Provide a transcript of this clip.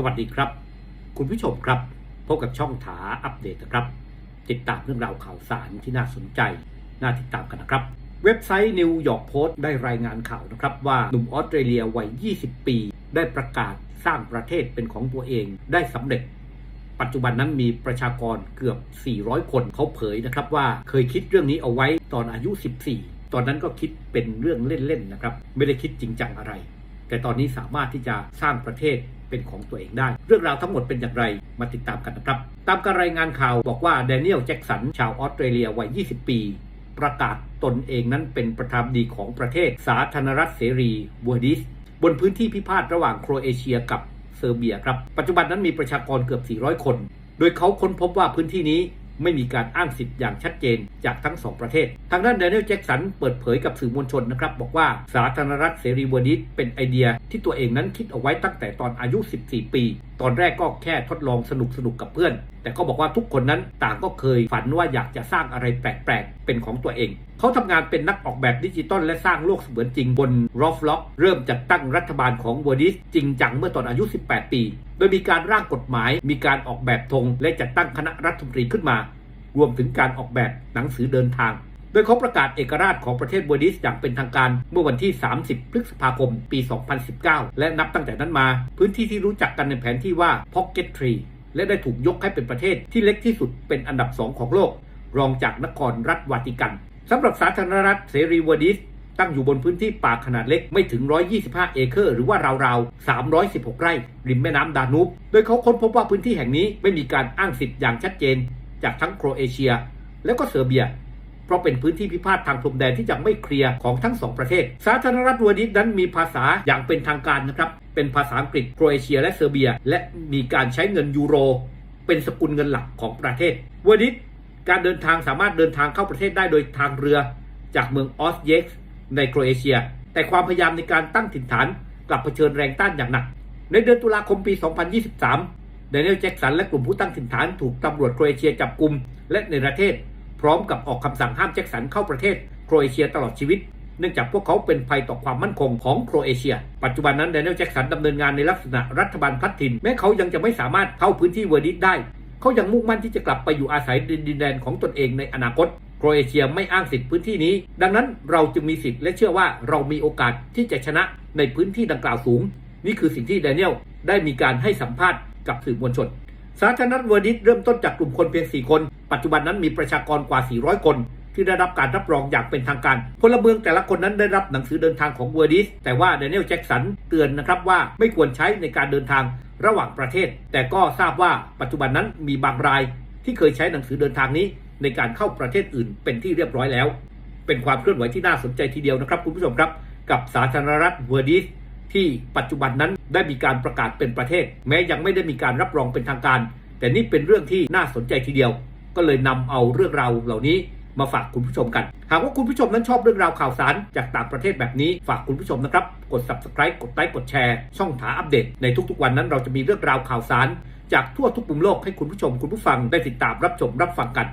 สวัสดีครับ คุณผู้ชมครับ พบกับช่องถาอัปเดตนะครับ ติดตามเรื่องราวข่าวสารที่น่าสนใจ น่าติดตามกันนะครับ เว็บไซต์นิวยอร์กโพสต์ได้รายงานข่าวนะครับ ว่าหนุ่มออสเตรเลียวัย 20 ปี ได้ประกาศสร้างประเทศเป็นของตัวเองได้สำเร็จ ปัจจุบันนั้นมีประชากรเกือบ 400 คนเขาเผยนะครับว่าเคยคิดเรื่องนี้เอาไว้ตอนอายุ 14 ตอนนั้นก็คิดเป็นเรื่องเล่นๆนะครับไม่ได้คิดจริงจังอะไร แต่ตอนนี้สามารถที่จะสร้างประเทศ เป็นของตัวเองได้ เรื่องราวทั้งหมดเป็นอย่างไรมาติดตามกันนะครับ ตามการรายงานข่าวบอกว่าแดเนียลแจ็กสันชาวออสเตรเลียวัย 20 ปี ประกาศตนเองนั้นเป็นประธานดีของประเทศสาธารณรัฐเสรีบัวดิส บนพื้นที่พิพาทระหว่างโครเอเชียกับเซอร์เบียครับ ปัจจุบันนั้นมีประชากรเกือบ 400 คน โดยเขาค้นพบว่าพื้นที่นี้ไม่มีการอ้างสิทธิ์อย่างชัดเจนจากทั้งสองประเทศ ทางด้านแดเนียลแจ็กสันเปิดเผยกับสื่อมวลชนนะครับ บอกว่าสาธารณรัฐเสรีวดิสเป็นไอเดียที่ตัวเองนั้นคิดเอาไว้ตั้งแต่ตอนอายุ 14 ปี ตอนแรกก็แค่ทดลองสนุกสนุกกับเพื่อน แต่ก็บอกว่าทุกคนนั้นต่างก็เคยฝันว่าอยากจะสร้างอะไรแปลกๆ เป็นของตัวเอง เขาทำงานเป็นนักออกแบบดิจิตอลและสร้างโลกเสมือนจริงบน r o f l o c k เริ่มจัดตั้งรัฐบาลของวอร์ดิสจริงจังเมื่อตอนอายุ 18 ปี โดยมีการร่างกฎหมาย มีการออกแบบธงและจัดตั้งคณะรัฐมนตรีขึ้นมา รวมถึงการออกแบบหนังสือเดินทาง โดยเขาประกาศเอกราชของประเทศบวดิสอย่างเป็นทางการเมื่อวันที่ 30 พฤษภาคม ปี 2019 และนับตั้งแต่นั้นมา พื้นที่ที่รู้จักกันในแผนที่ว่า Pocket Tree และได้ถูกยกให้เป็นประเทศที่เล็กที่สุดเป็นอันดับ2ของโลก รองจากนครรัฐวาติกันสำหรับสาธารณรัฐเสรีวดิสตั้งอยู่บนพื้นที่ป่าขนาดเล็กไม่ถึง 125 เอเคอร์ หรือว่าราวๆ 316 ไร่ ริมแม่น้ำดานูบ โดยเขาค้นพบว่าพื้นที่แห่งนี้ไม่มีการอ้างสิทธิ์อย่างชัดเจน จากทั้งโครเอเชีย และก็เซอร์เบีย เพราะเป็นพื้นที่พิพาททางพรมแดนที่ยังไม่เคลียร์ของทั้งสองประเทศ สาธารณรัฐวอดิสนั้นมีภาษาอย่างเป็นทางการนะครับเป็นภาษาอังกฤษโครเอเชียและเซอร์เบีย และมีการใช้เงินยูโร เป็นสกุลเงินหลักของประเทศวอดิสการเดินทางสามารถเดินทางเข้าประเทศได้โดยทางเรือ จากเมืองออสเย็กในโครเอเชีย แต่ความพยายามในการตั้งถิ่นฐานกลับเผชิญแรงต้านอย่างหนัก ในเดือนตุลาคมปี 2023 เดนเอลแจ็กสันและกลุ่มผู้ตั้งถิ่นฐานถูกตำรวจโครเอเชียจับกลุ่มและในประเทศ พร้อมกับออกคำสั่งห้ามแจ็คสันเข้าประเทศโครเอเชียตลอดชีวิต เนื่องจากพวกเขาเป็นภัยต่อความมั่นคงของโครเอเชีย ปัจจุบันนั้นเดนเอลแจ็คสันดำเนินงานในลักษณะรัฐบาลพลัดถิ่นแม้เขายังจะไม่สามารถเข้าพื้นที่เวอร์ดิสได้ เขายังมุ่งมั่นที่จะกลับไปอยู่อาศัยดินแดนของตนเองในอนาคตโครเอเชียไม่อ้างสิทธิ์พื้นที่นี้ ดังนั้นเราจึงมีสิทธิ์และเชื่อว่าเรามีโอกาสที่จะชนะในพื้นที่ดังกล่าวสูง นี่คือสิ่งที่แดเนียลได้มีการให้สัมภาษณ์ กับสื่อมวลชน สาธารณรัฐเวอร์ดิสเริ่มต้นจากกลุ่มคนเพียง 4 คน ปัจจุบันนั้นมีประชากรกว่า 400 คน ที่ได้รับการรับรองอย่างเป็นทางการ พลเมืองแต่ละคนนั้นได้รับหนังสือเดินทางของเวอร์ดิสแต่ว่าเดนิเอลแจ็กสันเตือนนะครับว่าไม่ควรใช้ในการเดินทางระหว่างประเทศ แต่ก็ทราบว่าปัจจุบันนั้นมีบางราย ที่เคยใช้หนังสือเดินทางนี้ ในการเข้าประเทศอื่น เป็นที่เรียบร้อยแล้ว เป็นความเคลื่อนไหวที่น่าสนใจทีเดียวนะครับคุณผู้ชมครับ กับสาธารณรัฐเวอร์ดิส ที่ปัจจุบันนั้นได้มีการประกาศเป็นประเทศ แม้ยังไม่ได้มีการรับรองเป็นทางการ แต่นี่เป็นเรื่องที่น่าสนใจทีเดียว ก็เลยนำเอาเรื่องราวเหล่านี้มาฝากคุณผู้ชมกัน หากว่าคุณผู้ชมนั้นชอบเรื่องราวข่าวสารจากต่างประเทศแบบนี้ฝากคุณผู้ชมนะครับ กด subscribe กดไลค์กดแชร์ ช่องถาอัปเดต ในทุกๆวันนั้นเราจะมีเรื่องราวข่าวสาร จากทั่วทุกมุมโลกให้คุณผู้ชมคุณผู้ฟังได้ติดตามรับชมรับฟังกัน